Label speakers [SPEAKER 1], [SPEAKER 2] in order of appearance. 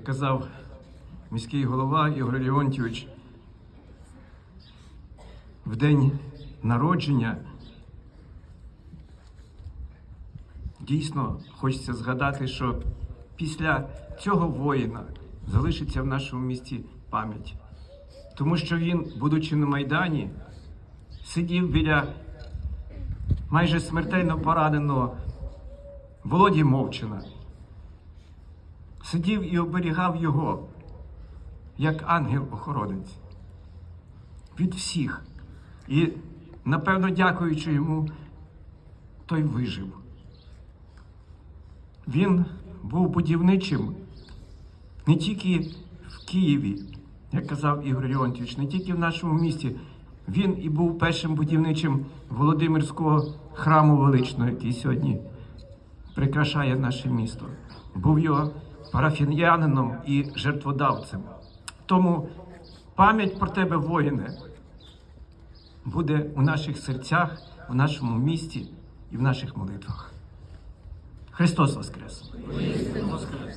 [SPEAKER 1] як казав міський голова Ігор Леонтьович, в день народження дійсно хочеться згадати, що після цього воїна залишиться в нашому місті пам'ять. Тому що він, будучи на Майдані, сидів біля майже смертельно пораненого Володі Мовчина. Сидів і оберігав його, як ангел-охоронець від всіх. І, напевно, дякуючи йому, той вижив. Він був будівничим не тільки в Києві, як казав Ігор Леонтьович, не тільки в нашому місті. Він і був першим будівничим Володимирського храму величного, який сьогодні прикрашає наше місто. Був його парафіянином і жертводавцем. Тому пам'ять про тебе, воїне, буде у наших серцях, у нашому місті і в наших молитвах. Христос Воскрес!
[SPEAKER 2] Воскрес!